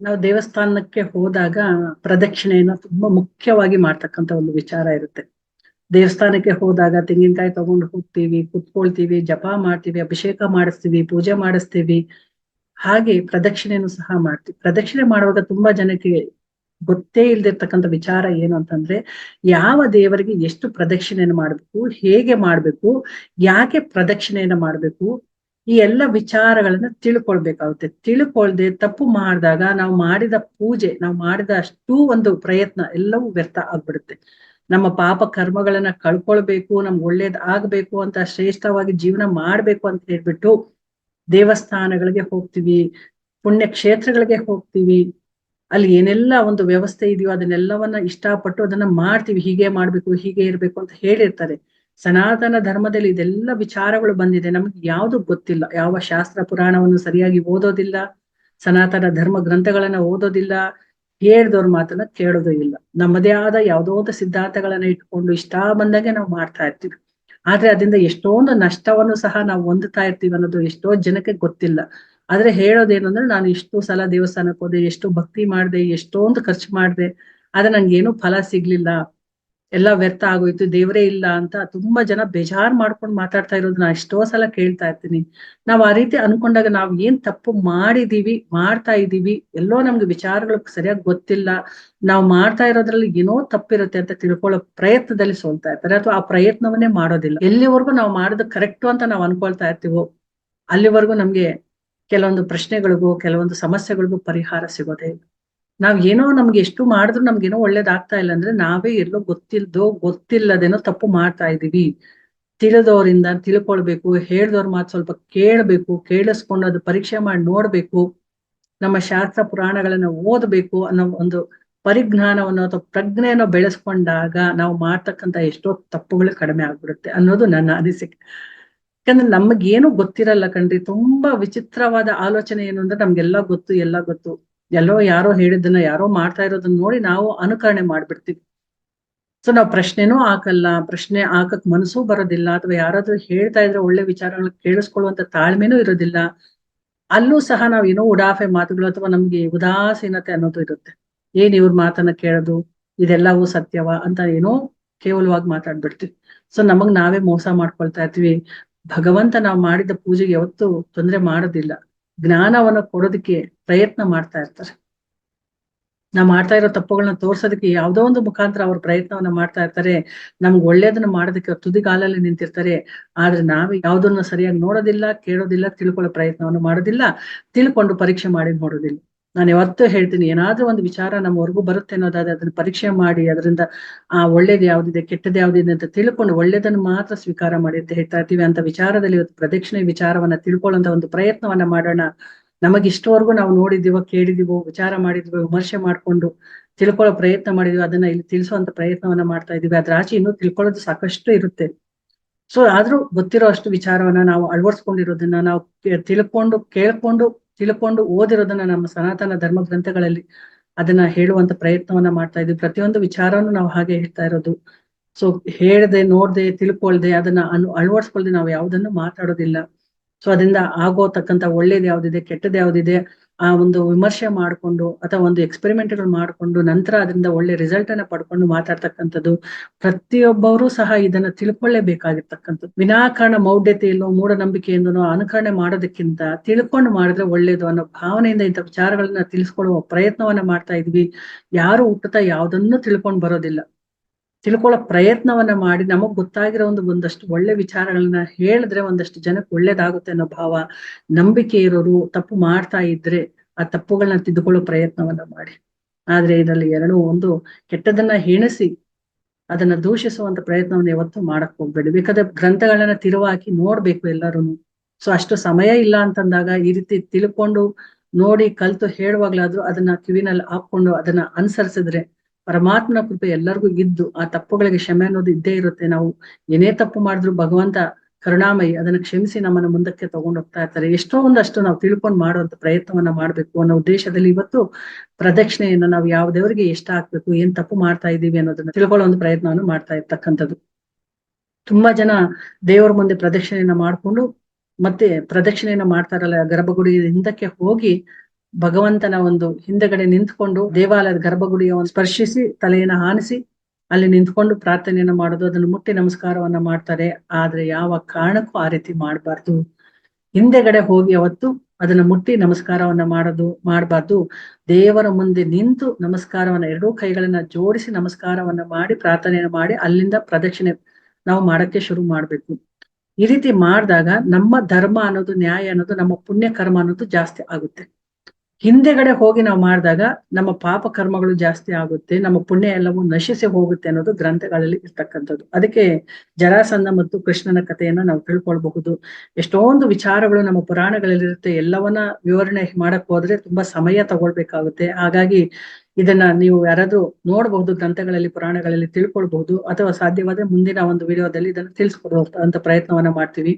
ನಾವು ದೇವಸ್ಥಾನಕ್ಕೆ ಹೋದಾಗ ಪ್ರದಕ್ಷಿಣೆಯನ್ನ ತುಂಬಾ ಮುಖ್ಯವಾಗಿ ಮಾಡ್ತಕ್ಕಂತ ಒಂದು ವಿಚಾರ ಇರುತ್ತೆ. ದೇವಸ್ಥಾನಕ್ಕೆ ಹೋದಾಗ ತೆಂಗಿನಕಾಯಿ ತಗೊಂಡು ಹೋಗ್ತೀವಿ, ಕುತ್ಕೊಳ್ತೀವಿ, ಜಪ ಮಾಡ್ತೀವಿ, ಅಭಿಷೇಕ ಮಾಡಿಸ್ತೀವಿ, ಪೂಜೆ ಮಾಡಿಸ್ತೀವಿ. ಹಾಗೆ ಪ್ರದಕ್ಷಿಣೆಯನ್ನು ಸಹ ಮಾಡ್ತೀವಿ. ಪ್ರದಕ್ಷಿಣೆ ಮಾಡುವಾಗ ತುಂಬಾ ಜನಕ್ಕೆ ಗೊತ್ತೇ ಇಲ್ದಿರ್ತಕ್ಕಂಥ ವಿಚಾರ ಏನು ಅಂತಂದ್ರೆ, ಯಾವ ದೇವರಿಗೆ ಎಷ್ಟು ಪ್ರದಕ್ಷಿಣೆಯನ್ನು ಮಾಡ್ಬೇಕು, ಹೇಗೆ ಮಾಡ್ಬೇಕು, ಯಾಕೆ ಪ್ರದಕ್ಷಿಣೆಯನ್ನ ಮಾಡ್ಬೇಕು ಈ ಎಲ್ಲ ವಿಚಾರಗಳನ್ನ ತಿಳ್ಕೊಳ್ಬೇಕಾಗುತ್ತೆ. ತಿಳ್ಕೊಳ್ದೆ ತಪ್ಪು ಮಾಡಿದಾಗ ನಾವು ಮಾಡಿದ ಪೂಜೆ, ನಾವು ಮಾಡಿದ ಅಷ್ಟೂ ಒಂದು ಪ್ರಯತ್ನ ಎಲ್ಲವೂ ವ್ಯರ್ಥ ಆಗ್ಬಿಡುತ್ತೆ. ನಮ್ಮ ಪಾಪ ಕರ್ಮಗಳನ್ನ ಕಳ್ಕೊಳ್ಬೇಕು, ನಮ್ಗೆ ಒಳ್ಳೇದ್ ಆಗ್ಬೇಕು ಅಂತ ಶ್ರೇಷ್ಠವಾಗಿ ಜೀವನ ಮಾಡ್ಬೇಕು ಅಂತ ಹೇಳ್ಬಿಟ್ಟು ದೇವಸ್ಥಾನಗಳಿಗೆ ಹೋಗ್ತೀವಿ ಪುಣ್ಯ ಕ್ಷೇತ್ರಗಳಿಗೆ ಹೋಗ್ತೀವಿ. ಅಲ್ಲಿ ಏನೆಲ್ಲ ಒಂದು ವ್ಯವಸ್ಥೆ ಇದೆಯೋ ಅದನ್ನೆಲ್ಲವನ್ನ ಇಷ್ಟಪಟ್ಟು ಅದನ್ನ ಮಾಡ್ತೀವಿ. ಹೀಗೆ ಮಾಡ್ಬೇಕು, ಹೀಗೆ ಇರ್ಬೇಕು ಅಂತ ಹೇಳಿರ್ತಾರೆ. ಸನಾತನ ಧರ್ಮದಲ್ಲಿ ಇದೆಲ್ಲ ವಿಚಾರಗಳು ಬಂದಿದೆ. ನಮ್ಗೆ ಯಾವುದು ಗೊತ್ತಿಲ್ಲ. ಯಾವ ಶಾಸ್ತ್ರ ಪುರಾಣವನ್ನು ಸರಿಯಾಗಿ ಓದೋದಿಲ್ಲ. ಸನಾತನ ಧರ್ಮ ಗ್ರಂಥಗಳನ್ನ ಓದೋದಿಲ್ಲ. ಹೇಳ್ದವ್ರ ಮಾತನ್ನ ಕೇಳೋದು ಇಲ್ಲ. ನಮ್ಮದೇ ಆದ ಯಾವುದೋ ಒಂದು ಸಿದ್ಧಾಂತಗಳನ್ನ ಇಟ್ಕೊಂಡು ಇಷ್ಟ ಬಂದಾಗೆ ನಾವು ಮಾಡ್ತಾ ಇರ್ತೀವಿ. ಆದ್ರೆ ಅದರಿಂದ ಎಷ್ಟೊಂದು ನಷ್ಟವನ್ನು ಸಹ ನಾವು ಹೊಂದುತ್ತಾ ಇರ್ತೀವಿ ಅನ್ನೋದು ಎಷ್ಟೋ ಜನಕ್ಕೆ ಗೊತ್ತಿಲ್ಲ. ಆದ್ರೆ ಹೇಳೋದೇನು ಅಂದ್ರೆ ನಾನು ಇಷ್ಟು ಸಲ ದೇವಸ್ಥಾನಕ್ಕೆ ಹೋದೆ, ಎಷ್ಟು ಭಕ್ತಿ ಮಾಡಿದೆ, ಎಷ್ಟೊಂದು ಖರ್ಚು ಮಾಡಿದೆ, ಆದ್ರೆ ಏನು ಫಲ ಸಿಗ್ಲಿಲ್ಲ. ಎಲ್ಲ ವ್ಯರ್ಥ ಆಗೋಯ್ತು, ದೇವರೇ ಇಲ್ಲ ಅಂತ ತುಂಬಾ ಜನ ಬೇಜಾರ್ ಮಾಡ್ಕೊಂಡು ಮಾತಾಡ್ತಾ ಇರೋದು ನಾ ಎಷ್ಟೋ ಸಲ ಕೇಳ್ತಾ ಇರ್ತೀನಿ. ನಾವ್ ಆ ರೀತಿ ಅನ್ಕೊಂಡಾಗ ನಾವ್ ಏನ್ ತಪ್ಪು ಮಾಡಿದೀವಿ, ಮಾಡ್ತಾ ಇದೀವಿ, ಎಲ್ಲೋ ನಮ್ಗೆ ವಿಚಾರಗಳು ಸರಿಯಾಗಿ ಗೊತ್ತಿಲ್ಲ, ನಾವ್ ಮಾಡ್ತಾ ಇರೋದ್ರಲ್ಲಿ ಏನೋ ತಪ್ಪಿರುತ್ತೆ ಅಂತ ತಿಳ್ಕೊಳ್ಳೋ ಪ್ರಯತ್ನದಲ್ಲಿ ಸೋಲ್ತಾ ಇರ್ತಾರೆ. ಅಥವಾ ಆ ಪ್ರಯತ್ನವನ್ನೇ ಮಾಡೋದಿಲ್ಲ. ಎಲ್ಲಿವರೆಗೂ ನಾವು ಮಾಡೋದು ಕರೆಕ್ಟು ಅಂತ ನಾವು ಅನ್ಕೊಳ್ತಾ ಇರ್ತೀವೋ, ಅಲ್ಲಿವರೆಗೂ ನಮ್ಗೆ ಕೆಲವೊಂದು ಪ್ರಶ್ನೆಗಳಿಗೂ, ಕೆಲವೊಂದು ಸಮಸ್ಯೆಗಳಿಗೂ ಪರಿಹಾರ ಸಿಗೋದೇ ಇಲ್ಲ. ನಾವ್ ಏನೋ ನಮ್ಗೆ ಎಷ್ಟು ಮಾಡಿದ್ರು ನಮ್ಗೇನೋ ಒಳ್ಳೇದಾಗ್ತಾ ಇಲ್ಲ ಅಂದ್ರೆ ನಾವೇ ಎಲ್ಲೋ ಗೊತ್ತಿಲ್ದೋ ಗೊತ್ತಿಲ್ಲದೇನೋ ತಪ್ಪು ಮಾಡ್ತಾ ಇದೀವಿ ತಿಳಿದವರಿಂದ ತಿಳ್ಕೊಳ್ಬೇಕು, ಹೇಳ್ದವ್ರ ಮಾತು ಸ್ವಲ್ಪ ಕೇಳ್ಬೇಕು, ಕೇಳಿಸ್ಕೊಂಡು ಅದು ಪರೀಕ್ಷೆ ಮಾಡಿ ನೋಡ್ಬೇಕು. ನಮ್ಮ ಶಾಸ್ತ್ರ ಪುರಾಣಗಳನ್ನ ಓದ್ಬೇಕು ಅನ್ನೋ ಒಂದು ಪರಿಜ್ಞಾನವನ್ನು ಅಥವಾ ಪ್ರಜ್ಞೆಯನ್ನು ಬೆಳೆಸ್ಕೊಂಡಾಗ ನಾವು ಮಾಡ್ತಕ್ಕಂತ ಎಷ್ಟೋ ತಪ್ಪುಗಳು ಕಡಿಮೆ ಆಗ್ಬಿಡುತ್ತೆ ಅನ್ನೋದು ನನ್ನ ಅನಿಸಿಕೆ. ಯಾಕಂದ್ರೆ ನಮಗೇನು ಗೊತ್ತಿರಲ್ಲ ಕಣ್ರಿ, ತುಂಬಾ ವಿಚಿತ್ರವಾದ ಆಲೋಚನೆ ಏನು ಅಂದ್ರೆ ನಮ್ಗೆಲ್ಲ ಗೊತ್ತು, ಎಲ್ಲ ಗೊತ್ತು. ಎಲ್ಲೋ ಯಾರೋ ಹೇಳಿದ್ದನ್ನ ಯಾರೋ ಮಾಡ್ತಾ ಇರೋದನ್ನ ನೋಡಿ ನಾವು ಅನುಕರಣೆ ಮಾಡ್ಬಿಡ್ತೀವಿ. ಸೊ ನಾವು ಪ್ರಶ್ನೆನೂ ಹಾಕಲ್ಲ, ಪ್ರಶ್ನೆ ಹಾಕಕ್ ಮನಸ್ಸು ಬರೋದಿಲ್ಲ ಅಥವಾ ಯಾರಾದ್ರೂ ಹೇಳ್ತಾ ಇದ್ರೆ ಒಳ್ಳೆ ವಿಚಾರಗಳನ್ನ ಕೇಳಿಸ್ಕೊಳ್ಳುವಂತ ತಾಳ್ಮೆನೂ ಇರೋದಿಲ್ಲ. ಅಲ್ಲೂ ಸಹ ನಾವ್ ಏನೋ ಉಡಾಫೆ ಮಾತುಗಳು ಅಥವಾ ನಮ್ಗೆ ಉದಾಸೀನತೆ ಅನ್ನೋದು ಇರುತ್ತೆ. ಏನ್ ಇವ್ರ ಮಾತನ್ನ ಕೇಳೋದು? ಇದೆಲ್ಲವೂ ಸತ್ಯವ ಅಂತ ಏನೋ ಕೇವಲವಾಗಿ ಮಾತಾಡ್ಬಿಡ್ತೀವಿ. ಸೊ ನಮಗ್ ನಾವೇ ಮೋಸ ಮಾಡ್ಕೊಳ್ತಾ ಇರ್ತೀವಿ. ಭಗವಂತ ನಾವು ಮಾಡಿದ ಪೂಜೆಗೆ ಯಾವತ್ತೂ ತೊಂದರೆ ಮಾಡೋದಿಲ್ಲ. ಜ್ಞಾನವನ್ನ ಕೊಡೋದಕ್ಕೆ ಪ್ರಯತ್ನ ಮಾಡ್ತಾ ಇರ್ತಾರೆ. ನಾವು ಮಾಡ್ತಾ ಇರೋ ತಪ್ಪುಗಳನ್ನ ತೋರ್ಸೋದಕ್ಕೆ ಯಾವುದೋ ಒಂದು ಮುಖಾಂತರ ಅವ್ರ ಪ್ರಯತ್ನವನ್ನ ಮಾಡ್ತಾ ಇರ್ತಾರೆ. ನಮ್ಗೆ ಒಳ್ಳೇದನ್ನ ಮಾಡೋದಕ್ಕೆ ತುದಿಗಾಲಲ್ಲಿ ನಿಂತಿರ್ತಾರೆ. ಆದ್ರೆ ನಾವು ಯಾವುದನ್ನ ಸರಿಯಾಗಿ ನೋಡೋದಿಲ್ಲ, ಕೇಳೋದಿಲ್ಲ, ತಿಳ್ಕೊಳ್ಳೋ ಪ್ರಯತ್ನವನ್ನು ಮಾಡೋದಿಲ್ಲ, ತಿಳ್ಕೊಂಡು ಪರೀಕ್ಷೆ ಮಾಡಿ ನೋಡೋದಿಲ್ಲ. ನಾನು ಯಾವತ್ತೂ ಹೇಳ್ತೀನಿ, ಏನಾದ್ರೂ ಒಂದು ವಿಚಾರ ನಮ್ಮವರೆಗೂ ಬರುತ್ತೆ ಅನ್ನೋದಾದ್ರೆ ಅದನ್ನ ಪರೀಕ್ಷೆ ಮಾಡಿ, ಅದರಿಂದ ಆ ಒಳ್ಳೇದು ಯಾವ್ದಿದೆ ಕೆಟ್ಟದ್ದು ಯಾವ್ದಿದೆ ಅಂತ ತಿಳ್ಕೊಂಡು ಒಳ್ಳೇದನ್ನ ಮಾತ್ರ ಸ್ವೀಕಾರ ಮಾಡಿ ಅಂತ ಹೇಳ್ತಾ ಇರ್ತೀವಿ. ಅಂತ ವಿಚಾರದಲ್ಲಿ ಇವತ್ತು ಪ್ರದಕ್ಷಿಣೆ ವಿಚಾರವನ್ನ ತಿಳ್ಕೊಳ್ಳುವಂತ ಒಂದು ಪ್ರಯತ್ನವನ್ನ ಮಾಡೋಣ. ನಮಗೆ ಇಷ್ಟವರೆಗೂ ನಾವು ನೋಡಿದಿವೋ ಕೇಳಿದಿವೋ ವಿಚಾರ ಮಾಡಿದ್ವೋ ವಿಮರ್ಶೆ ಮಾಡ್ಕೊಂಡು ತಿಳ್ಕೊಳ್ಳೋ ಪ್ರಯತ್ನ ಮಾಡಿದ್ವಿ ಅದನ್ನ ಇಲ್ಲಿ ತಿಳಿಸುವಂತ ಪ್ರಯತ್ನವನ್ನ ಮಾಡ್ತಾ ಇದೀವಿ ಅದ್ರ ಆಚೆ ಇನ್ನೂ ತಿಳ್ಕೊಳ್ಳೋದು ಸಾಕಷ್ಟು ಇರುತ್ತೆ. ಸೊ ಆದ್ರೂ ಗೊತ್ತಿರೋ ಅಷ್ಟು ವಿಚಾರವನ್ನ ನಾವು ಅಳವಡಿಸ್ಕೊಂಡಿರೋದನ್ನ ನಾವು ತಿಳ್ಕೊಂಡು, ಕೇಳ್ಕೊಂಡು ತಿಳ್ಕೊಂಡು ಓದಿರೋದನ್ನ ನಮ್ಮ ಸನಾತನ ಧರ್ಮ ಗ್ರಂಥಗಳಲ್ಲಿ ಅದನ್ನ ಹೇಳುವಂತ ಪ್ರಯತ್ನವನ್ನ ಮಾಡ್ತಾ ಇದ್ವಿ. ಪ್ರತಿಯೊಂದು ವಿಚಾರವನ್ನು ನಾವು ಹಾಗೆ ಹೇಳ್ತಾ ಇರೋದು. ಸೊ ಹೇಳದೆ, ನೋಡ್ದೆ, ತಿಳ್ಕೊಳ್ದೆ, ಅದನ್ನ ಅನು, ಅಳವಡಿಸ್ಕೊಳ್ದೆ ನಾವು ಯಾವ್ದನ್ನು ಮಾತಾಡೋದಿಲ್ಲ. ಸೊ ಅದರಿಂದ ಆಗೋತಕ್ಕಂತ ಒಳ್ಳೇದು ಯಾವ್ದಿದೆ ಕೆಟ್ಟದ್ದು ಯಾವ್ದಿದೆ ಆ ಒಂದು ವಿಮರ್ಶೆ ಮಾಡ್ಕೊಂಡು ಅಥವಾ ಒಂದು ಎಕ್ಸ್ಪೆರಿಮೆಂಟ್ಗಳು ಮಾಡ್ಕೊಂಡು ನಂತರ ಅದರಿಂದ ಒಳ್ಳೆ ರಿಸಲ್ಟ್ ಅನ್ನ ಪಡ್ಕೊಂಡು ಮಾತಾಡ್ತಕ್ಕಂಥದ್ದು ಪ್ರತಿಯೊಬ್ಬರು ಸಹ ಇದನ್ನ ತಿಳ್ಕೊಳ್ಳೇಬೇಕಾಗಿರ್ತಕ್ಕಂಥದ್ದು. ವಿನಾಕಾರಣ ಮೌಢ್ಯತೆಯಲ್ಲೋ ಮೂಢನಂಬಿಕೆಯಿಂದನೋ ಅನುಕರಣೆ ಮಾಡೋದಕ್ಕಿಂತ ತಿಳ್ಕೊಂಡು ಮಾಡಿದ್ರೆ ಒಳ್ಳೇದು ಅನ್ನೋ ಭಾವನೆಯಿಂದ ಇಂಥ ವಿಚಾರಗಳನ್ನ ತಿಳಿಸ್ಕೊಳ್ಳುವ ಪ್ರಯತ್ನವನ್ನ ಮಾಡ್ತಾ ಇದ್ವಿ. ಯಾರು ಹುಟ್ಟುತ್ತಾ ಯಾವ್ದನ್ನು ತಿಳ್ಕೊಂಡು ಬರೋದಿಲ್ಲ. ತಿಳ್ಕೊಳ್ಳೋ ಪ್ರಯತ್ನವನ್ನ ಮಾಡಿ ನಮಗ್ ಗೊತ್ತಾಗಿರೋ ಒಂದು ಒಂದಷ್ಟು ಒಳ್ಳೆ ವಿಚಾರಗಳನ್ನ ಹೇಳಿದ್ರೆ ಒಂದಷ್ಟು ಜನಕ್ಕೆ ಒಳ್ಳೇದಾಗುತ್ತೆ ಅನ್ನೋ ಭಾವ ನಂಬಿಕೆ ಇರೋರು ತಪ್ಪು ಮಾಡ್ತಾ ಇದ್ರೆ ಆ ತಪ್ಪುಗಳನ್ನ ತಿದ್ದುಕೊಳ್ಳೋ ಪ್ರಯತ್ನವನ್ನ ಮಾಡಿ. ಆದ್ರೆ ಇದರಲ್ಲಿ ಎರಡು ಒಂದು ಕೆಟ್ಟದನ್ನ ಹೆಣಸಿ ಅದನ್ನ ದೂಷಿಸುವಂತ ಪ್ರಯತ್ನವನ್ನ ಯಾವತ್ತೂ ಮಾಡಕ್ ಹೋಗ್ಬೇಡಿ. ಬೇಕಾದ್ರೆ ಗ್ರಂಥಗಳನ್ನ ತಿರುವಾಕಿ ನೋಡ್ಬೇಕು ಎಲ್ಲರೂ ಸೊ ಅಷ್ಟು ಸಮಯ ಇಲ್ಲ ಅಂತಂದಾಗ ಈ ರೀತಿ ತಿಳ್ಕೊಂಡು ನೋಡಿ ಕಲ್ತು ಹೇಳುವಾಗ್ಲಾದ್ರೂ ಅದನ್ನ ಕಿವಿನಲ್ಲಿ ಹಾಕೊಂಡು ಅದನ್ನ ಅನುಸರಿಸಿದ್ರೆ ಪರಮಾತ್ಮನ ಕೃಪೆ ಎಲ್ಲರಿಗೂ ಇದ್ದು ಆ ತಪ್ಪುಗಳಿಗೆ ಕ್ಷಮೆ ಅನ್ನೋದು ಇದ್ದೇ ಇರುತ್ತೆ. ನಾವು ಏನೇ ತಪ್ಪು ಮಾಡಿದ್ರು ಭಗವಂತ ಕರುಣಾಮಯಿ ಅದನ್ನ ಕ್ಷಮಿಸಿ ನಮ್ಮನ್ನ ಮುಂದಕ್ಕೆ ತಗೊಂಡು ಹೋಗ್ತಾ ಇರ್ತಾರೆ. ಎಷ್ಟೋ ಒಂದಷ್ಟು ನಾವು ತಿಳ್ಕೊಂಡು ಮಾಡುವಂತ ಪ್ರಯತ್ನವನ್ನ ಮಾಡ್ಬೇಕು ಅನ್ನೋ ಉದ್ದೇಶದಲ್ಲಿ ಇವತ್ತು ಪ್ರದಕ್ಷಿಣೆಯನ್ನ ನಾವು ಯಾವ ದೇವರಿಗೆ ಎಷ್ಟ ಹಾಕ್ಬೇಕು, ಏನ್ ತಪ್ಪು ಮಾಡ್ತಾ ಇದೀವಿ ಅನ್ನೋದನ್ನ ತಿಳ್ಕೊಳ್ಳೋ ಒಂದು ಪ್ರಯತ್ನವನ್ನು ಮಾಡ್ತಾ ಇರ್ತಕ್ಕಂಥದ್ದು. ತುಂಬಾ ಜನ ದೇವರ ಮುಂದೆ ಪ್ರದಕ್ಷಿಣೆಯನ್ನ ಮಾಡ್ಕೊಂಡು ಮತ್ತೆ ಪ್ರದಕ್ಷಿಣೆಯನ್ನ ಮಾಡ್ತಾರಲ್ಲ ಗರ್ಭಗುಡಿ ಹಿಂದಕ್ಕೆ ಹೋಗಿ ಭಗವಂತನ ಒಂದು ಹಿಂದೆಗಡೆ ನಿಂತ್ಕೊಂಡು ದೇವಾಲಯದ ಗರ್ಭಗುಡಿಯ ಒಂದು ಸ್ಪರ್ಶಿಸಿ, ತಲೆಯನ್ನ ಹಾನಿಸಿ ಅಲ್ಲಿ ನಿಂತ್ಕೊಂಡು ಪ್ರಾರ್ಥನೆಯನ್ನು ಮಾಡೋದು ಅದನ್ನು ಮುಟ್ಟಿ ನಮಸ್ಕಾರವನ್ನ ಮಾಡ್ತಾರೆ. ಆದ್ರೆ ಯಾವ ಕಾರಣಕ್ಕೂ ಆ ರೀತಿ ಮಾಡಬಾರ್ದು. ಹಿಂದೆಗಡೆ ಹೋಗಿ ಅವತ್ತು ಅದನ್ನ ಮುಟ್ಟಿ ನಮಸ್ಕಾರವನ್ನ ಮಾಡೋದು, ಮಾಡಬಾರ್ದು. ದೇವರ ಮುಂದೆ ನಿಂತು ನಮಸ್ಕಾರವನ್ನ, ಎರಡೂ ಕೈಗಳನ್ನ ಜೋಡಿಸಿ ನಮಸ್ಕಾರವನ್ನ ಮಾಡಿ, ಪ್ರಾರ್ಥನೆಯನ್ನ ಮಾಡಿ, ಅಲ್ಲಿಂದ ಪ್ರದಕ್ಷಿಣೆ ನಾವು ಮಾಡಕ್ಕೆ ಶುರು ಮಾಡ್ಬೇಕು. ಈ ರೀತಿ ಮಾಡಿದಾಗ ನಮ್ಮ ಧರ್ಮ ಅನ್ನೋದು, ನ್ಯಾಯ ಅನ್ನೋದು, ನಮ್ಮ ಪುಣ್ಯ ಕರ್ಮ ಅನ್ನೋದು ಜಾಸ್ತಿ ಆಗುತ್ತೆ. ಹಿಂದೆಗಡೆ ಹೋಗಿ ನಾವು ಮಾಡಿದಾಗ ನಮ್ಮ ಪಾಪ ಕರ್ಮಗಳು ಜಾಸ್ತಿ ಆಗುತ್ತೆ, ನಮ್ಮ ಪುಣ್ಯ ಎಲ್ಲವೂ ನಶಿಸಿ ಹೋಗುತ್ತೆ ಅನ್ನೋದು ಗ್ರಂಥಗಳಲ್ಲಿ ಇರ್ತಕ್ಕಂಥದ್ದು. ಅದಕ್ಕೆ ಜರಾಸಂದ ಮತ್ತು ಕೃಷ್ಣನ ಕಥೆಯನ್ನ ನಾವು ತಿಳ್ಕೊಳ್ಬಹುದು. ಎಷ್ಟೊಂದು ವಿಚಾರಗಳು ನಮ್ಮ ಪುರಾಣಗಳಲ್ಲಿರುತ್ತೆ, ಎಲ್ಲವನ್ನ ವಿವರಣೆ ಮಾಡಕ್ ಹೋದ್ರೆ ತುಂಬಾ ಸಮಯ ತಗೊಳ್ಬೇಕಾಗುತ್ತೆ. ಹಾಗಾಗಿ ಇದನ್ನ ನೀವು ಯಾರಾದ್ರೂ ನೋಡಬಹುದು, ಗ್ರಂಥಗಳಲ್ಲಿ, ಪುರಾಣಗಳಲ್ಲಿ ತಿಳ್ಕೊಳ್ಬಹುದು ಅಥವಾ ಸಾಧ್ಯವಾದ್ರೆ ಮುಂದಿನ ಒಂದು ವಿಡಿಯೋದಲ್ಲಿ ಇದನ್ನ ತಿಳಿಸ್ಕೊಡೋ ಅಂತ ಪ್ರಯತ್ನವನ್ನ ಮಾಡ್ತೀವಿ.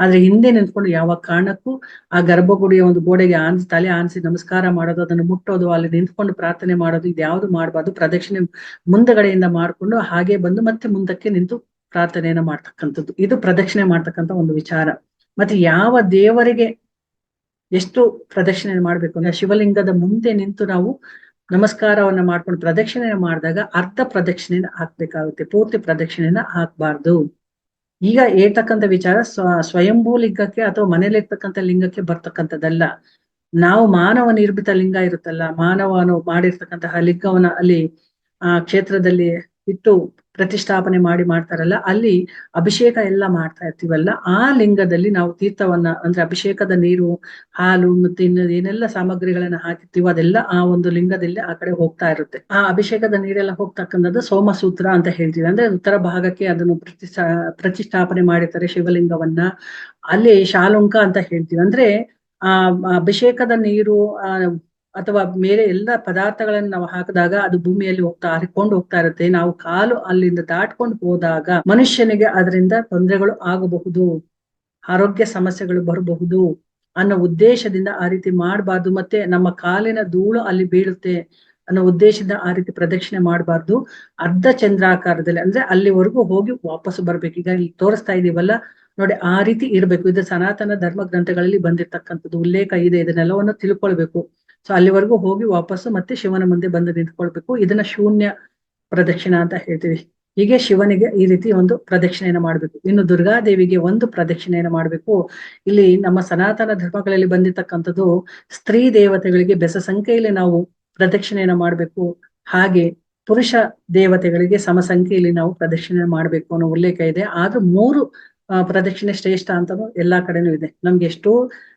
ಆದ್ರೆ ಹಿಂದೆ ನಿಂತ್ಕೊಂಡು ಯಾವ ಕಾರಣಕ್ಕೂ ಆ ಗರ್ಭಗುಡಿಯ ಒಂದು ಗೋಡೆಗೆ ಆನ್ಸಿ, ತಲೆ ಆನ್ಸಿ ನಮಸ್ಕಾರ ಮಾಡೋದು, ಅದನ್ನು ಮುಟ್ಟೋದು, ಅಲ್ಲಿ ನಿಂತ್ಕೊಂಡು ಪ್ರಾರ್ಥನೆ ಮಾಡೋದು ಇದ್ಯಾವುದು ಮಾಡಬಾರ್ದು, ಪ್ರದಕ್ಷಿಣೆ ಮುಂದಗಡೆಯಿಂದ ಮಾಡ್ಕೊಂಡು ಹಾಗೆ ಬಂದು ಮತ್ತೆ ಮುಂದಕ್ಕೆ ನಿಂತು ಪ್ರಾರ್ಥನೆಯನ್ನ ಮಾಡ್ತಕ್ಕಂಥದ್ದು. ಇದು ಪ್ರದಕ್ಷಿಣೆ ಮಾಡ್ತಕ್ಕಂಥ ಒಂದು ವಿಚಾರ. ಮತ್ತೆ ಯಾವ ದೇವರಿಗೆ ಎಷ್ಟು ಪ್ರದಕ್ಷಿಣೆ ಮಾಡ್ಬೇಕು ಅಂದ್ರೆ ಶಿವಲಿಂಗದ ಮುಂದೆ ನಿಂತು ನಾವು ನಮಸ್ಕಾರವನ್ನ ಮಾಡ್ಕೊಂಡು ಪ್ರದಕ್ಷಿಣೆ ಮಾಡಿದಾಗ ಅರ್ಧ ಪ್ರದಕ್ಷಿಣೆನ ಹಾಕ್ಬೇಕಾಗುತ್ತೆ, ಪೂರ್ತಿ ಪ್ರದಕ್ಷಿಣೆನ ಹಾಕ್ಬಾರ್ದು. ಈಗ ಹೇಳ್ತಕ್ಕಂಥ ವಿಚಾರ ಸ್ವ, ಸ್ವಯಂಭೂ ಲಿಂಗಕ್ಕೆ ಅಥವಾ ಮನೇಲಿರ್ತಕ್ಕಂಥ ಲಿಂಗಕ್ಕೆ ಬರ್ತಕ್ಕಂಥದ್ದಲ್ಲ. ನಾವು ಮಾನವ ನಿರ್ಮಿತ ಲಿಂಗ ಇರುತ್ತಲ್ಲ, ಮಾನವನು ಮಾಡಿರ್ತಕ್ಕಂತಹ ಲಿಂಗವನ್ನ ಅಲ್ಲಿ, ಆ ಕ್ಷೇತ್ರದಲ್ಲಿ ಇಟ್ಟು ಪ್ರತಿಷ್ಠಾಪನೆ ಮಾಡಿ ಮಾಡ್ತಾರಲ್ಲ, ಅಲ್ಲಿ ಅಭಿಷೇಕ ಎಲ್ಲ ಮಾಡ್ತಾ ಇರ್ತೀವಲ್ಲ, ಆ ಲಿಂಗದಲ್ಲಿ ನಾವು ತೀರ್ಥವನ್ನ, ಅಂದ್ರೆ ಅಭಿಷೇಕದ ನೀರು, ಹಾಲು ಮತ್ತೆ ಇನ್ನು ಏನೆಲ್ಲ ಸಾಮಗ್ರಿಗಳನ್ನ ಹಾಕಿರ್ತೀವೋ ಅದೆಲ್ಲ ಆ ಒಂದು ಲಿಂಗದಲ್ಲಿ ಆ ಕಡೆ ಹೋಗ್ತಾ ಇರುತ್ತೆ. ಆ ಅಭಿಷೇಕದ ನೀರೆಲ್ಲ ಹೋಗ್ತಕ್ಕಂಥದ್ದು ಸೋಮಸೂತ್ರ ಅಂತ ಹೇಳ್ತೀವಿ. ಅಂದ್ರೆ ಉತ್ತರ ಭಾಗಕ್ಕೆ ಅದನ್ನು ಪ್ರತಿಷ್ಠಾ, ಪ್ರತಿಷ್ಠಾಪನೆ ಮಾಡಿರ್ತಾರೆ ಶಿವಲಿಂಗವನ್ನ. ಅಲ್ಲಿ ಶಾಲುಂಕ ಅಂತ ಹೇಳ್ತೀವಿ. ಅಂದ್ರೆ ಆ ಅಭಿಷೇಕದ ನೀರು, ಆ ಅಥವಾ ಮೇಲೆ ಎಲ್ಲ ಪದಾರ್ಥಗಳನ್ನು ನಾವು ಹಾಕಿದಾಗ ಅದು ಭೂಮಿಯಲ್ಲಿ ಹೋಗ್ತಾ, ಹರಿಕೊಂಡು ಹೋಗ್ತಾ ಇರುತ್ತೆ. ನಾವು ಕಾಲು ಅಲ್ಲಿಂದ ದಾಟ್ಕೊಂಡು ಹೋದಾಗ ಮನುಷ್ಯನಿಗೆ ಅದರಿಂದ ತೊಂದರೆಗಳು ಆಗಬಹುದು, ಆರೋಗ್ಯ ಸಮಸ್ಯೆಗಳು ಬರಬಹುದು ಅನ್ನೋ ಉದ್ದೇಶದಿಂದ ಆ ರೀತಿ ಮಾಡಬಾರ್ದು. ಮತ್ತೆ ನಮ್ಮ ಕಾಲಿನ ಧೂಳು ಅಲ್ಲಿ ಬೀಳುತ್ತೆ ಅನ್ನೋ ಉದ್ದೇಶದಿಂದ ಆ ರೀತಿ ಪ್ರದಕ್ಷಿಣೆ ಮಾಡಬಾರ್ದು. ಅರ್ಧ ಚಂದ್ರಾಕಾರದಲ್ಲಿ ಅಂದ್ರೆ ಅಲ್ಲಿವರೆಗೂ ಹೋಗಿ ವಾಪಸ್ ಬರ್ಬೇಕು. ಈಗ ಇಲ್ಲಿ ತೋರಿಸ್ತಾ ಇದೀವಲ್ಲ, ನೋಡಿ ಆ ರೀತಿ ಇರ್ಬೇಕು. ಇದು ಸನಾತನ ಧರ್ಮ ಗ್ರಂಥಗಳಲ್ಲಿ ಬಂದಿರ್ತಕ್ಕಂಥದ್ದು. ಉಲ್ಲೇಖ ಇದೆ. ಇದನ್ನೆಲ್ಲವನ್ನು ತಿಳ್ಕೊಳ್ಬೇಕು. ಸೊ ಅಲ್ಲಿವರೆಗೂ ಹೋಗಿ ವಾಪಸ್ಸು ಮತ್ತೆ ಶಿವನ ಮುಂದೆ ಬಂದು ನಿಂತ್ಕೊಳ್ಬೇಕು. ಇದನ್ನ ಶೂನ್ಯ ಪ್ರದಕ್ಷಿಣ ಅಂತ ಹೇಳ್ತೀವಿ. ಹೀಗೆ ಶಿವನಿಗೆ ಈ ರೀತಿ ಒಂದು ಪ್ರದಕ್ಷಿಣೆಯನ್ನು ಮಾಡ್ಬೇಕು. ಇನ್ನು ದುರ್ಗಾದೇವಿಗೆ ಒಂದು ಪ್ರದಕ್ಷಿಣೆಯನ್ನು ಮಾಡ್ಬೇಕು. ಇಲ್ಲಿ ನಮ್ಮ ಸನಾತನ ಧರ್ಮಗಳಲ್ಲಿ ಬಂದಿರತಕ್ಕಂಥದ್ದು ಸ್ತ್ರೀ ದೇವತೆಗಳಿಗೆ ಬೆಸ ಸಂಖ್ಯೆಯಲ್ಲಿ ನಾವು ಪ್ರದಕ್ಷಿಣೆಯನ್ನು ಮಾಡ್ಬೇಕು. ಹಾಗೆ ಪುರುಷ ದೇವತೆಗಳಿಗೆ ಸಮ ಸಂಖ್ಯೆಯಲ್ಲಿ ನಾವು ಪ್ರದಕ್ಷಿಣೆ ಮಾಡ್ಬೇಕು ಅನ್ನೋ ಉಲ್ಲೇಖ ಇದೆ. ಆದ್ರೂ ಮೂರು ಪ್ರದಕ್ಷಿಣೆ ಶ್ರೇಷ್ಠ ಅಂತಾನು ಎಲ್ಲಾ ಕಡೆನೂ ಇದೆ. ನಮ್ಗೆ ಎಷ್ಟೋ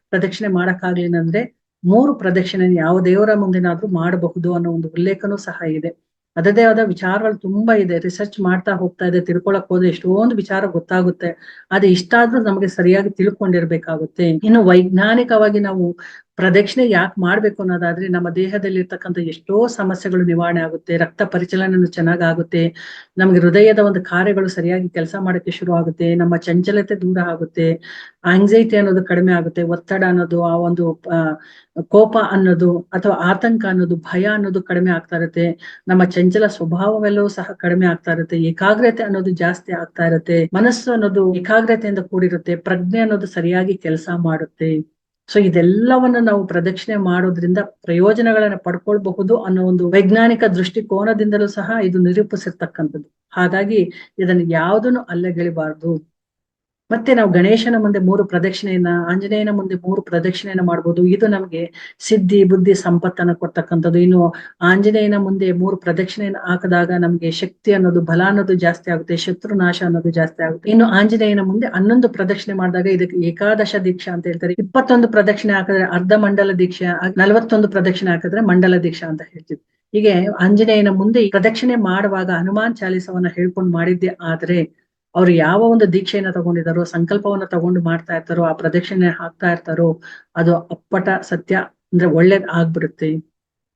ಪ್ರದಕ್ಷಿಣೆ ಮಾಡಕ್ಕಾಗ್ಲಿಲ್ಲ ಅಂದ್ರೆ ಮೂರು ಪ್ರದಕ್ಷಿಣೆ ಯಾವ ದೇವರ ಮುಂದೆನಾದ್ರೂ ಮಾಡಬಹುದು ಅನ್ನೋ ಒಂದು ಉಲ್ಲೇಖನೂ ಸಹ ಇದೆ. ಅದದೇ ಆದ ವಿಚಾರಗಳು ತುಂಬಾ ಇದೆ. ರಿಸರ್ಚ್ ಮಾಡ್ತಾ ಹೋಗ್ತಾ ಇದೆ. ತಿಳ್ಕೊಳಕ್ ಹೋದ್ರೆ ಎಷ್ಟೊಂದು ವಿಚಾರ ಗೊತ್ತಾಗುತ್ತೆ. ಅದು ಇಷ್ಟಾದ್ರೂ ನಮಗೆ ಸರಿಯಾಗಿ ತಿಳ್ಕೊಂಡಿರ್ಬೇಕಾಗುತ್ತೆ. ಇನ್ನು ವೈಜ್ಞಾನಿಕವಾಗಿ ನಾವು ಪ್ರದಕ್ಷಿಣೆ ಯಾಕೆ ಮಾಡ್ಬೇಕು ಅನ್ನೋದಾದ್ರೆ ನಮ್ಮ ದೇಹದಲ್ಲಿ ಇರ್ತಕ್ಕಂಥ ಎಷ್ಟೋ ಸಮಸ್ಯೆಗಳು ನಿವಾರಣೆ ಆಗುತ್ತೆ, ರಕ್ತ ಪರಿಚಲನೆ ಚೆನ್ನಾಗಾಗುತ್ತೆ, ನಮ್ಗೆ ಹೃದಯದ ಒಂದು ಕಾರ್ಯಗಳು ಸರಿಯಾಗಿ ಕೆಲಸ ಮಾಡಕ್ಕೆ ಶುರು ಆಗುತ್ತೆ ನಮ್ಮ ಚಂಚಲತೆ ದೂರ ಆಗುತ್ತೆ ಆಂಗ್ಸೈಟಿ ಅನ್ನೋದು ಕಡಿಮೆ ಆಗುತ್ತೆ, ಒತ್ತಡ ಅನ್ನೋದು, ಆ ಒಂದು ಕೋಪ ಅನ್ನೋದು ಅಥವಾ ಆತಂಕ ಅನ್ನೋದು, ಭಯ ಅನ್ನೋದು ಕಡಿಮೆ ಆಗ್ತಾ ಇರುತ್ತೆ, ನಮ್ಮ ಚಂಚಲ ಸ್ವಭಾವವೆಲ್ಲವೂ ಸಹ ಕಡಿಮೆ ಆಗ್ತಾ ಇರುತ್ತೆ, ಏಕಾಗ್ರತೆ ಅನ್ನೋದು ಜಾಸ್ತಿ ಆಗ್ತಾ ಇರುತ್ತೆ, ಮನಸ್ಸು ಅನ್ನೋದು ಏಕಾಗ್ರತೆಯಿಂದ ಕೂಡಿರುತ್ತೆ, ಪ್ರಜ್ಞೆ ಅನ್ನೋದು ಸರಿಯಾಗಿ ಕೆಲಸ ಮಾಡುತ್ತೆ. ಸೊ ಇದೆಲ್ಲವನ್ನ ನಾವು ಪ್ರದಕ್ಷಿಣೆ ಮಾಡೋದ್ರಿಂದ ಪ್ರಯೋಜನಗಳನ್ನ ಪಡ್ಕೊಳ್ಬಹುದು ಅನ್ನೋ ಒಂದು ವೈಜ್ಞಾನಿಕ ದೃಷ್ಟಿಕೋನದಿಂದಲೂ ಸಹ ಇದು ನಿರೂಪಿಸಿರ್ತಕ್ಕಂಥದ್ದು. ಹಾಗಾಗಿ ಇದನ್ನು ಯಾವುದನ್ನು ಅಲ್ಲಗೆಳಿಬಾರ್ದು. ಮತ್ತೆ ನಾವು ಗಣೇಶನ ಮುಂದೆ ಮೂರು ಪ್ರದಕ್ಷಿಣೆಯನ್ನ, ಆಂಜನೇಯನ ಮುಂದೆ ಮೂರು ಪ್ರದಕ್ಷಿಣೆಯನ್ನ ಮಾಡ್ಬೋದು. ಇದು ನಮ್ಗೆ ಸಿದ್ಧಿ, ಬುದ್ಧಿ, ಸಂಪತ್ತನ್ನ ಕೊಡ್ತಕ್ಕಂಥದ್ದು. ಇನ್ನು ಆಂಜನೇಯನ ಮುಂದೆ ಮೂರು ಪ್ರದಕ್ಷಿಣೆಯನ್ನ ಹಾಕಿದಾಗ ನಮ್ಗೆ ಶಕ್ತಿ ಅನ್ನೋದು, ಬಲ ಅನ್ನೋದು ಜಾಸ್ತಿ ಆಗುತ್ತೆ, ಶತ್ರು ನಾಶ ಅನ್ನೋದು ಜಾಸ್ತಿ ಆಗುತ್ತೆ. ಇನ್ನು ಆಂಜನೇಯನ ಮುಂದೆ ಹನ್ನೊಂದು ಪ್ರದಕ್ಷಿಣೆ ಮಾಡಿದಾಗ ಇದಕ್ಕೆ ಏಕಾದಶ ದೀಕ್ಷಾ ಅಂತ ಹೇಳ್ತಾರೆ. ಇಪ್ಪತ್ತೊಂದು ಪ್ರದಕ್ಷಿಣೆ ಹಾಕಿದ್ರೆ ಅರ್ಧ ಮಂಡಲ ದೀಕ್ಷೆ, ನಲವತ್ತೊಂದು ಪ್ರದಕ್ಷಿಣೆ ಹಾಕಿದ್ರೆ ಮಂಡಲ ದೀಕ್ಷಾ ಅಂತ ಹೇಳ್ತೀವಿ. ಹೀಗೆ ಆಂಜನೇಯನ ಮುಂದೆ ಪ್ರದಕ್ಷಿಣೆ ಮಾಡುವಾಗ ಹನುಮಾನ್ ಚಾಲಿಸವನ್ನ ಹೇಳ್ಕೊಂಡು ಮಾಡಿದ್ದೆ. ಆದ್ರೆ ಅವ್ರು ಯಾವ ಒಂದು ದೀಕ್ಷೆಯನ್ನ ತಗೊಂಡಿದಾರೋ ಸಂಕಲ್ಪವನ್ನ ತಗೊಂಡು ಮಾಡ್ತಾ ಇರ್ತಾರೋ, ಆ ಪ್ರದಕ್ಷಿಣೆ ಹಾಕ್ತಾ ಇರ್ತಾರೋ, ಅದು ಅಪ್ಪಟ ಸತ್ಯ ಅಂದ್ರೆ ಒಳ್ಳೇದ್ ಆಗ್ಬಿಡುತ್ತೆ.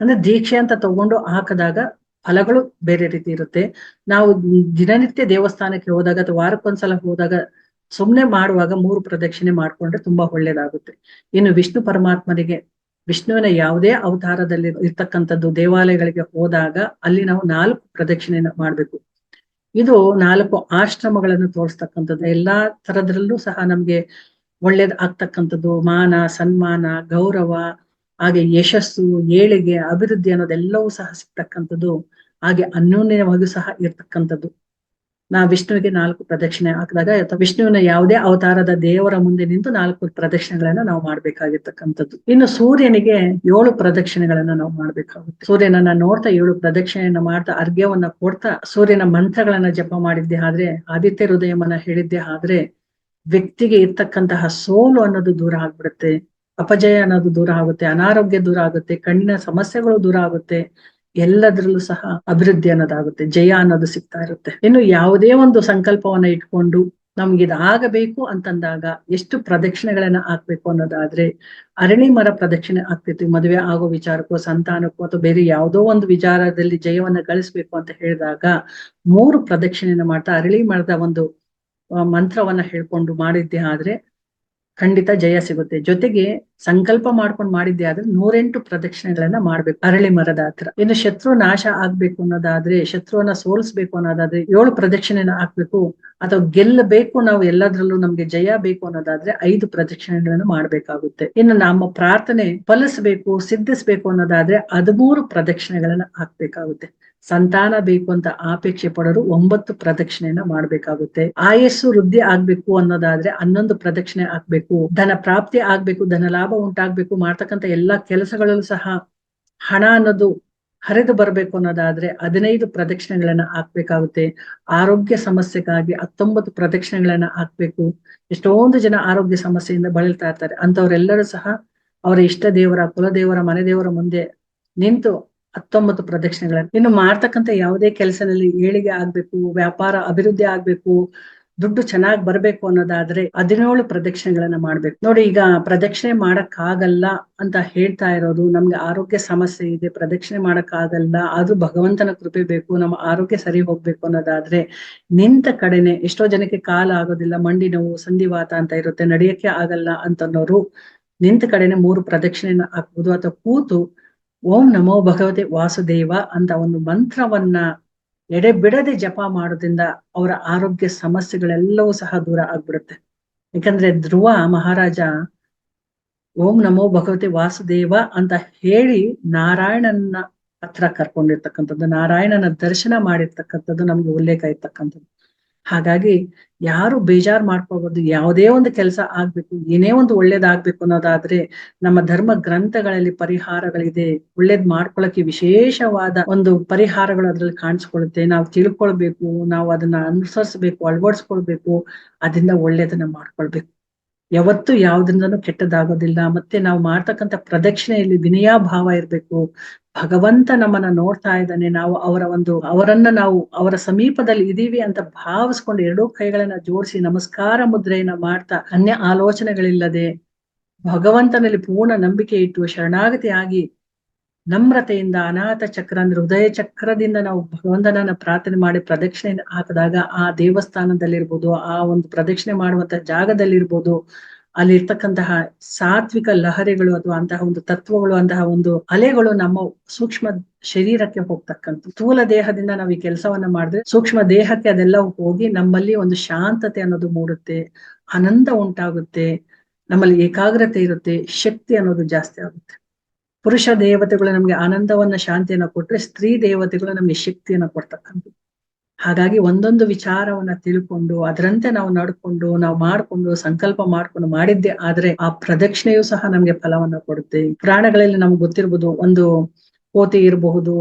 ಅಂದ್ರೆ ದೀಕ್ಷೆ ಅಂತ ತಗೊಂಡು ಹಾಕದಾಗ ಫಲಗಳು ಬೇರೆ ರೀತಿ ಇರುತ್ತೆ. ನಾವು ದಿನನಿತ್ಯ ದೇವಸ್ಥಾನಕ್ಕೆ ಹೋದಾಗ ಅಥವಾ ವಾರಕ್ಕೊಂದ್ಸಲ ಹೋದಾಗ ಸುಮ್ನೆ ಮಾಡುವಾಗ ಮೂರು ಪ್ರದಕ್ಷಿಣೆ ಮಾಡ್ಕೊಂಡ್ರೆ ತುಂಬಾ ಒಳ್ಳೇದಾಗುತ್ತೆ. ಇನ್ನು ವಿಷ್ಣು ಪರಮಾತ್ಮನಿಗೆ, ವಿಷ್ಣುವಿನ ಯಾವುದೇ ಅವತಾರದಲ್ಲಿ ಇರ್ತಕ್ಕಂಥದ್ದು ದೇವಾಲಯಗಳಿಗೆ ಹೋದಾಗ ಅಲ್ಲಿ ನಾವು ನಾಲ್ಕು ಪ್ರದಕ್ಷಿಣೆ ಮಾಡ್ಬೇಕು. ಇದು ನಾಲ್ಕು ಆಶ್ರಮಗಳನ್ನು ತೋರಿಸ್ತಕ್ಕಂಥದ್ದು. ಎಲ್ಲಾ ತರದ್ರಲ್ಲೂ ಸಹ ನಮ್ಗೆ ಒಳ್ಳೇದ್ ಆಗ್ತಕ್ಕಂಥದ್ದು. ಮಾನ, ಸನ್ಮಾನ, ಗೌರವ, ಹಾಗೆ ಯಶಸ್ಸು, ಏಳಿಗೆ, ಅಭಿವೃದ್ಧಿ ಅನ್ನೋದೆಲ್ಲವೂ ಸಹ ಸಿಗ್ತಕ್ಕಂಥದ್ದು. ಹಾಗೆ ಅನ್ಯೋನ್ಯವಾಗಿಯೂ ಸಹ ಇರ್ತಕ್ಕಂಥದ್ದು. ನಾ ವಿಷ್ಣುವಿಗೆ ನಾಲ್ಕು ಪ್ರದಕ್ಷಿಣೆ ಹಾಕಿದಾಗ ಅಥವಾ ವಿಷ್ಣುವಿನ ಯಾವುದೇ ಅವತಾರದ ದೇವರ ಮುಂದೆ ನಿಂತು ನಾಲ್ಕು ಪ್ರದಕ್ಷಿಣೆಗಳನ್ನ ನಾವು ಮಾಡ್ಬೇಕಾಗಿರ್ತಕ್ಕಂಥದ್ದು. ಇನ್ನು ಸೂರ್ಯನಿಗೆ ಏಳು ಪ್ರದಕ್ಷಿಣೆಗಳನ್ನ ನಾವು ಮಾಡ್ಬೇಕಾಗುತ್ತೆ. ಸೂರ್ಯನನ್ನ ನೋಡ್ತಾ ಏಳು ಪ್ರದಕ್ಷಿಣೆಯನ್ನ ಮಾಡ್ತಾ ಅರ್ಘ್ಯವನ್ನ ಕೊಡ್ತಾ ಸೂರ್ಯನ ಮಂತ್ರಗಳನ್ನ ಜಪ ಮಾಡಿದ್ದೆ ಆದ್ರೆ, ಆದಿತ್ಯ ಹೃದಯವನ್ನ ಹೇಳಿದ್ದೆ ಆದ್ರೆ, ವ್ಯಕ್ತಿಗೆ ಇರ್ತಕ್ಕಂತಹ ಸೋಲು ಅನ್ನೋದು ದೂರ ಆಗ್ಬಿಡುತ್ತೆ. ಅಪಜಯ ಅನ್ನೋದು ದೂರ ಆಗುತ್ತೆ. ಅನಾರೋಗ್ಯ ದೂರ ಆಗುತ್ತೆ. ಕಣ್ಣಿನ ಸಮಸ್ಯೆಗಳು ದೂರ ಆಗುತ್ತೆ. ಎಲ್ಲದರಲ್ಲೂ ಸಹ ಅಭಿವೃದ್ಧಿ ಅನ್ನೋದಾಗುತ್ತೆ, ಜಯ ಅನ್ನೋದು ಸಿಗ್ತಾ ಇರುತ್ತೆ. ಇನ್ನು ಯಾವುದೇ ಒಂದು ಸಂಕಲ್ಪವನ್ನ ಇಟ್ಕೊಂಡು ನಮ್ಗೆ ಇದಾಗಬೇಕು ಅಂತಂದಾಗ ಎಷ್ಟು ಪ್ರದಕ್ಷಿಣೆಗಳನ್ನ ಹಾಕ್ಬೇಕು ಅನ್ನೋದಾದ್ರೆ ಅರಳಿ ಮರ ಪ್ರದಕ್ಷಿಣೆ ಆಗ್ತಿತ್ತು ಮದುವೆ ಆಗೋ ವಿಚಾರಕ್ಕೋ, ಸಂತಾನಕ್ಕೋ, ಅಥವಾ ಬೇರೆ ಯಾವುದೋ ಒಂದು ವಿಚಾರದಲ್ಲಿ ಜಯವನ್ನ ಗಳಿಸ್ಬೇಕು ಅಂತ ಹೇಳಿದಾಗ ಮೂರು ಪ್ರದಕ್ಷಿಣೆಯನ್ನ ಮಾಡ್ತಾ ಅರಳಿ ಮರದ ಒಂದು ಮಂತ್ರವನ್ನ ಹೇಳ್ಕೊಂಡು ಮಾಡಿದ್ದೆ ಆದ್ರೆ ಖಂಡಿತ ಜಯ ಸಿಗುತ್ತೆ. ಜೊತೆಗೆ ಸಂಕಲ್ಪ ಮಾಡ್ಕೊಂಡು ಮಾಡಿದ್ದೆ ಆದ್ರೆ ನೂರೆಂಟು ಪ್ರದಕ್ಷಿಣೆಗಳನ್ನ ಮಾಡ್ಬೇಕು. ಅರಳಿ ಮರದ ಹತ್ರ. ಇನ್ನು ಶತ್ರು ನಾಶ ಆಗ್ಬೇಕು ಅನ್ನೋದಾದ್ರೆ, ಶತ್ರುವನ್ನ ಸೋಲಿಸ್ಬೇಕು ಅನ್ನೋದಾದ್ರೆ, ಏಳು ಪ್ರದಕ್ಷಿಣೆನ ಹಾಕ್ಬೇಕು. ಅಥವಾ ಗೆಲ್ಲಬೇಕು ನಾವು ಎಲ್ಲದ್ರಲ್ಲೂ ನಮ್ಗೆ ಜಯ ಬೇಕು ಅನ್ನೋದಾದ್ರೆ ಐದು ಪ್ರದಕ್ಷಿಣೆಗಳನ್ನು ಮಾಡ್ಬೇಕಾಗುತ್ತೆ. ಇನ್ನು ನಮ್ಮ ಪ್ರಾರ್ಥನೆ ಫಲಿಸ್ಬೇಕು, ಸಿದ್ಧಿಸ್ಬೇಕು ಅನ್ನೋದಾದ್ರೆ ಹದಿಮೂರು ಪ್ರದಕ್ಷಿಣೆಗಳನ್ನ ಹಾಕ್ಬೇಕಾಗುತ್ತೆ. ಸಂತಾನ ಬೇಕು ಅಂತ ಆಪೇಕ್ಷೆ ಪಡೋರು ಒಂಬತ್ತು ಪ್ರದಕ್ಷಿಣೆಯನ್ನ ಮಾಡ್ಬೇಕಾಗುತ್ತೆ. ಆಯಸ್ಸು ವೃದ್ಧಿ ಆಗ್ಬೇಕು ಅನ್ನೋದಾದ್ರೆ ಹನ್ನೊಂದು ಪ್ರದಕ್ಷಿಣೆ ಹಾಕ್ಬೇಕು. ಧನ ಪ್ರಾಪ್ತಿ ಆಗ್ಬೇಕು, ಧನ ಲಾಭ ಉಂಟಾಗ್ಬೇಕು, ಮಾಡ್ತಕ್ಕಂಥ ಎಲ್ಲಾ ಕೆಲಸಗಳಲ್ಲೂ ಸಹ ಹಣ ಅನ್ನೋದು ಹರಿದು ಬರಬೇಕು ಅನ್ನೋದಾದ್ರೆ ಹದಿನೈದು ಪ್ರದಕ್ಷಿಣೆಗಳನ್ನ ಹಾಕ್ಬೇಕಾಗುತ್ತೆ. ಆರೋಗ್ಯ ಸಮಸ್ಯೆಗಾಗಿ ಹತ್ತೊಂಬತ್ತು ಪ್ರದಕ್ಷಿಣೆಗಳನ್ನ ಹಾಕ್ಬೇಕು. ಎಷ್ಟೊಂದು ಜನ ಆರೋಗ್ಯ ಸಮಸ್ಯೆಯಿಂದ ಬಳಲ್ತಾ ಇರ್ತಾರೆ. ಅಂತವ್ರೆಲ್ಲರೂ ಸಹ ಅವರ ಇಷ್ಟ ದೇವರ ಕುಲದೇವರ ಮನೆ ದೇವರ ಮುಂದೆ ನಿಂತು ಹತ್ತೊಂಬತ್ತು ಪ್ರದಕ್ಷಿಣೆಗಳನ್ನ, ಇನ್ನು ಮಾಡ್ತಕ್ಕಂಥ ಯಾವುದೇ ಕೆಲಸದಲ್ಲಿ ಏಳಿಗೆ ಆಗ್ಬೇಕು, ವ್ಯಾಪಾರ ಅಭಿವೃದ್ಧಿ ಆಗ್ಬೇಕು ದುಡ್ಡು ಚೆನ್ನಾಗಿ ಬರಬೇಕು ಅನ್ನೋದಾದ್ರೆ ಹದಿನೇಳು ಪ್ರದಕ್ಷಿಣೆಗಳನ್ನ ಮಾಡ್ಬೇಕು. ನೋಡಿ, ಈಗ ಪ್ರದಕ್ಷಿಣೆ ಮಾಡಕ್ ಆಗಲ್ಲ ಅಂತ ಹೇಳ್ತಾ ಇರೋದು, ನಮ್ಗೆ ಆರೋಗ್ಯ ಸಮಸ್ಯೆ ಇದೆ, ಪ್ರದಕ್ಷಿಣೆ ಮಾಡಕ್ ಆಗಲ್ಲ ಆದ್ರೂ ಭಗವಂತನ ಕೃಪೆ ಬೇಕು, ನಮ್ಮ ಆರೋಗ್ಯ ಸರಿ ಹೋಗ್ಬೇಕು ಅನ್ನೋದಾದ್ರೆ ನಿಂತ ಕಡೆನೆ ಎಷ್ಟೋ ಜನಕ್ಕೆ ಕಾಲ ಆಗೋದಿಲ್ಲ, ಮಂಡಿ ನೋವು ಸಂಧಿವಾತ ಅಂತ ಇರುತ್ತೆ, ನಡೆಯಕ್ಕೆ ಆಗಲ್ಲ ಅಂತನ್ನೋರು ನಿಂತ ಕಡೆನೆ ಮೂರು ಪ್ರದಕ್ಷಿಣೆನ ಹಾಕ್ಬೋದು, ಅಥವಾ ಕೂತು ಓಂ ನಮೋ ಭಗವತೆ ವಾಸುದೇವ ಅಂತ ಒಂದು ಮಂತ್ರವನ್ನ ಎಡೆ ಬಿಡದೆ ಜಪ ಮಾಡೋದ್ರಿಂದ ಅವರ ಆರೋಗ್ಯ ಸಮಸ್ಯೆಗಳೆಲ್ಲವೂ ಸಹ ದೂರ ಆಗ್ಬಿಡುತ್ತೆ. ಯಾಕಂದ್ರೆ ಧ್ರುವ ಮಹಾರಾಜ, ಓಂ ನಮೋ ಭಗವತಿ ವಾಸುದೇವ ಅಂತ ಹೇಳಿ ನಾರಾಯಣನ ಹತ್ರ ಕರ್ಕೊಂಡಿರ್ತಕ್ಕಂಥದ್ದು, ನಾರಾಯಣನ ದರ್ಶನ ಮಾಡಿರ್ತಕ್ಕಂಥದ್ದು ನಮ್ಗೆ ಉಲ್ಲೇಖ ಇರ್ತಕ್ಕಂಥದ್ದು. ಹಾಗಾಗಿ ಯಾರು ಬೇಜಾರ್ ಮಾಡ್ಕೋಬಹುದು ಯಾವುದೇ ಒಂದು ಕೆಲಸ ಆಗ್ಬೇಕು, ಏನೇ ಒಂದು ಒಳ್ಳೇದಾಗ್ಬೇಕು ಅನ್ನೋದಾದ್ರೆ ನಮ್ಮ ಧರ್ಮ ಗ್ರಂಥಗಳಲ್ಲಿ ಪರಿಹಾರಗಳಿದೆ. ಒಳ್ಳೇದ್ ಮಾಡ್ಕೊಳಕ್ಕೆ ವಿಶೇಷವಾದ ಒಂದು ಪರಿಹಾರಗಳು ಅದ್ರಲ್ಲಿ ಕಾಣಿಸ್ಕೊಳ್ಳುತ್ತೆ ನಾವು ತಿಳ್ಕೊಳ್ಬೇಕು, ನಾವು ಅದನ್ನ ಅನುಸರಿಸ್ಬೇಕು, ಅಳವಡಿಸ್ಕೊಳ್ಬೇಕು, ಅದರಿಂದ ಒಳ್ಳೇದನ್ನ ಮಾಡ್ಕೊಳ್ಬೇಕು. ಯಾವತ್ತು ಯಾವ್ದ್ರಿಂದನೂ ಕೆಟ್ಟದಾಗೋದಿಲ್ಲ. ಮತ್ತೆ ನಾವು ಮಾಡ್ತಕ್ಕಂಥ ಪ್ರದಕ್ಷಿಣೆಯಲ್ಲಿ ವಿನಯ ಭಾವ ಇರ್ಬೇಕು. ಭಗವಂತ ನಮ್ಮನ್ನ ನೋಡ್ತಾ ಇದ್ದಾನೆ. ನಾವು ಅವರ ಒಂದು, ಅವರನ್ನ ನಾವು ಅವರ ಸಮೀಪದಲ್ಲಿ ಇದೀವಿ ಅಂತ ಭಾವಿಸ್ಕೊಂಡು ಎರಡೂ ಕೈಗಳನ್ನ ಜೋಡಿಸಿ ನಮಸ್ಕಾರ ಮುದ್ರೆಯನ್ನ ಮಾಡ್ತಾ ಅನ್ಯ ಆಲೋಚನೆಗಳಿಲ್ಲದೆ ಭಗವಂತನಲ್ಲಿ ಪೂರ್ಣ ನಂಬಿಕೆ ಇಟ್ಟು ಶರಣಾಗತಿ ಆಗಿ ನಮ್ರತೆಯಿಂದ, ಅನಾಥ ಚಕ್ರ ಅಂದ್ರೆ ಹೃದಯ ಚಕ್ರದಿಂದ ನಾವು ಭಗವಂತನನ್ನ ಪ್ರಾರ್ಥನೆ ಮಾಡಿ ಪ್ರದಕ್ಷಿಣೆ ಹಾಕಿದಾಗ ಆ ದೇವಸ್ಥಾನದಲ್ಲಿರ್ಬೋದು, ಆ ಒಂದು ಪ್ರದಕ್ಷಿಣೆ ಮಾಡುವಂತ ಜಾಗದಲ್ಲಿರ್ಬೋದು ಅಲ್ಲಿ ಇರ್ತಕ್ಕಂತಹ ಸಾತ್ವಿಕ ಲಹರಿಗಳು ಅಥವಾ ಅಂತಹ ಒಂದು ತತ್ವಗಳು, ಅಂತಹ ಒಂದು ಅಲೆಗಳು ನಮ್ಮ ಸೂಕ್ಷ್ಮ ಶರೀರಕ್ಕೆ ಹೋಗ್ತಕ್ಕಂಥ ಸ್ಥೂಲ ದೇಹದಿಂದ ನಾವು ಈ ಕೆಲಸವನ್ನ ಮಾಡಿದ್ರೆ ಸೂಕ್ಷ್ಮ ದೇಹಕ್ಕೆ ಅದೆಲ್ಲ ಹೋಗಿ ನಮ್ಮಲ್ಲಿ ಒಂದು ಶಾಂತತೆ ಅನ್ನೋದು ಮೂಡುತ್ತೆ, ಆನಂದ ಉಂಟಾಗುತ್ತೆ, ನಮ್ಮಲ್ಲಿ ಏಕಾಗ್ರತೆ ಇರುತ್ತೆ, ಶಕ್ತಿ ಅನ್ನೋದು ಜಾಸ್ತಿ ಆಗುತ್ತೆ. ಪುರುಷ ದೇವತೆಗಳು ನಮ್ಗೆ ಆನಂದವನ್ನ, ಶಾಂತಿಯನ್ನ ಕೊಟ್ರೆ ಸ್ತ್ರೀ ದೇವತೆಗಳು ನಮ್ಗೆ ಶಕ್ತಿಯನ್ನ ಕೊಡ್ತಕ್ಕಂಥದ್ದು ಹಾಗಾಗಿ ಒಂದೊಂದು ವಿಚಾರವನ್ನ ತಿಳ್ಕೊಂಡು, ಅದರಂತೆ ನಾವು ನಡ್ಕೊಂಡು, ನಾವು ಮಾಡ್ಕೊಂಡು, ಸಂಕಲ್ಪ ಮಾಡ್ಕೊಂಡು ಮಾಡಿದ್ದೆ ಆದ್ರೆ ಆ ಪ್ರದಕ್ಷಿಣೆಯು ಸಹ ನಮ್ಗೆ ಫಲವನ್ನ ಕೊಡುತ್ತೆ. ಪ್ರಾಣಗಳಲ್ಲಿ ನಮ್ಗೆ ಗೊತ್ತಿರ್ಬೋದು, ಒಂದು ಕೋತಿ ಇರಬಹುದು,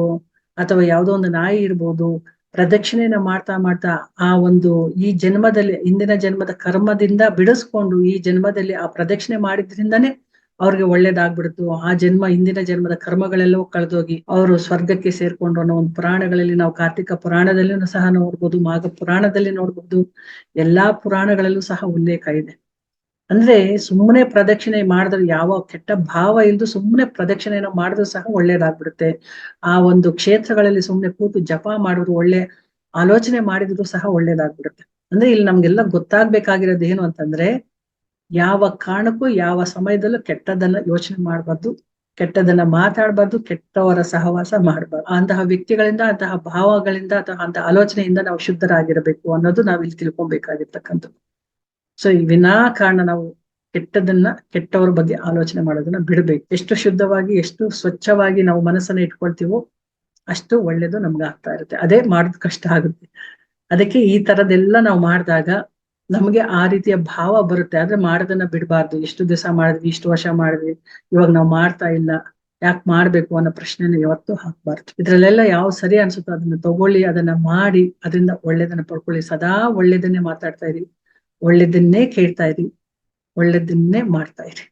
ಅಥವಾ ಯಾವುದೋ ಒಂದು ನಾಯಿ ಇರ್ಬೋದು, ಪ್ರದಕ್ಷಿಣೆಯನ್ನ ಮಾಡ್ತಾ ಮಾಡ್ತಾ ಆ ಒಂದು ಈ ಜನ್ಮದಲ್ಲಿ, ಹಿಂದಿನ ಜನ್ಮದ ಕರ್ಮದಿಂದ ಬಿಡಿಸ್ಕೊಂಡು ಈ ಜನ್ಮದಲ್ಲಿ ಆ ಪ್ರದಕ್ಷಿಣೆ ಮಾಡಿದ್ರಿಂದನೇ ಅವ್ರಿಗೆ ಒಳ್ಳೇದಾಗ್ಬಿಡ್ತು. ಆ ಜನ್ಮ, ಹಿಂದಿನ ಜನ್ಮದ ಕರ್ಮಗಳೆಲ್ಲವೂ ಕಳೆದೋಗಿ ಅವರು ಸ್ವರ್ಗಕ್ಕೆ ಸೇರ್ಕೊಂಡು ಅನ್ನೋ ಒಂದು ಪುರಾಣಗಳಲ್ಲಿ ನಾವು ಕಾರ್ತಿಕ ಪುರಾಣದಲ್ಲಿನೂ ಸಹ ನೋಡ್ಬೋದು, ಮಾಘ ಪುರಾಣದಲ್ಲಿ ನೋಡ್ಬೋದು. ಎಲ್ಲಾ ಪುರಾಣಗಳಲ್ಲೂ ಸಹ ಉಲ್ಲೇಖ ಇದೆ. ಅಂದ್ರೆ ಸುಮ್ಮನೆ ಪ್ರದಕ್ಷಿಣೆ ಮಾಡಿದ್ರೆ ಯಾವ ಕೆಟ್ಟ ಭಾವ ಇಲ್ದು ಸುಮ್ಮನೆ ಪ್ರದಕ್ಷಿಣೆಯನ್ನು ಮಾಡಿದ್ರು ಸಹ ಒಳ್ಳೇದಾಗ್ಬಿಡುತ್ತೆ. ಆ ಒಂದು ಕ್ಷೇತ್ರಗಳಲ್ಲಿ ಸುಮ್ಮನೆ ಕೂತು ಜಪ ಮಾಡಿದ್ರು, ಒಳ್ಳೆ ಆಲೋಚನೆ ಮಾಡಿದ್ರು ಸಹ ಒಳ್ಳೇದಾಗ್ಬಿಡುತ್ತೆ. ಅಂದ್ರೆ ಇಲ್ಲಿ ನಮ್ಗೆಲ್ಲ ಗೊತ್ತಾಗ್ಬೇಕಾಗಿರೋದು ಏನು ಅಂತಂದ್ರೆ ಯಾವ ಕಾರಣಕ್ಕೂ, ಯಾವ ಸಮಯದಲ್ಲೂ ಕೆಟ್ಟದನ್ನ ಯೋಚನೆ ಮಾಡಬಾರ್ದು ಕೆಟ್ಟದನ್ನ ಮಾತಾಡಬಾರ್ದು, ಕೆಟ್ಟವರ ಸಹವಾಸ ಮಾಡಬಾರ್ದು. ಅಂತಹ ವ್ಯಕ್ತಿಗಳಿಂದ, ಅಂತಹ ಭಾವಗಳಿಂದ ಅಥವಾ ಅಂತಹ ಆಲೋಚನೆಯಿಂದ ನಾವು ಶುದ್ಧರಾಗಿರಬೇಕು ಅನ್ನೋದು ನಾವು ಇಲ್ಲಿ ತಿಳ್ಕೊಬೇಕಾಗಿರ್ತಕ್ಕಂಥದ್ದು. ಸೊ ಈ ವಿನಾಕಾರಣ ನಾವು ಕೆಟ್ಟದನ್ನ ಕೆಟ್ಟವರ ಬಗ್ಗೆ ಆಲೋಚನೆ ಮಾಡೋದನ್ನ ಬಿಡ್ಬೇಕು. ಎಷ್ಟು ಶುದ್ಧವಾಗಿ, ಎಷ್ಟು ಸ್ವಚ್ಛವಾಗಿ ನಾವು ಮನಸ್ಸನ್ನ ಇಟ್ಕೊಳ್ತೀವೋ ಅಷ್ಟು ಒಳ್ಳೇದು ನಮ್ಗೆ ಆಗ್ತಾ ಇರುತ್ತೆ. ಅದೇ ಮಾಡೋದ್ ಕಷ್ಟ ಆಗುತ್ತೆ. ಅದಕ್ಕೆ ಈ ತರದೆಲ್ಲ ನಾವು ಮಾಡಿದಾಗ ನಮ್ಗೆ ಆ ರೀತಿಯ ಭಾವ ಬರುತ್ತೆ. ಆದ್ರೆ ಮಾಡೋದನ್ನ ಬಿಡಬಾರ್ದು. ಇಷ್ಟು ದಿವಸ ಮಾಡಿದ್ವಿ, ಇಷ್ಟು ವರ್ಷ ಮಾಡಿದ್ವಿ, ಇವಾಗ ನಾವು ಮಾಡ್ತಾ ಇಲ್ಲ. ಯಾಕೆ ಮಾಡ್ಬೇಕು ಅನ್ನೋ ಪ್ರಶ್ನೆನ ಯಾವತ್ತು ಹಾಕ್ಬಾರ್ದು. ಇದ್ರಲ್ಲೆಲ್ಲ ಯಾವ ಸರಿ ಅನ್ಸುತ್ತೋ ಅದನ್ನ ತಗೊಳ್ಳಿ, ಅದನ್ನ ಮಾಡಿ, ಅದರಿಂದ ಒಳ್ಳೇದನ್ನ ಪಡ್ಕೊಳ್ಳಿ. ಸದಾ ಒಳ್ಳೇದನ್ನೇ ಮಾತಾಡ್ತಾ ಇರಿ. ಒಳ್ಳೇದನ್ನೇ ಕೇಳ್ತಾ ಇರಿ. ಒಳ್ಳೇದನ್ನೇ ಮಾಡ್ತಾ ಇರಿ.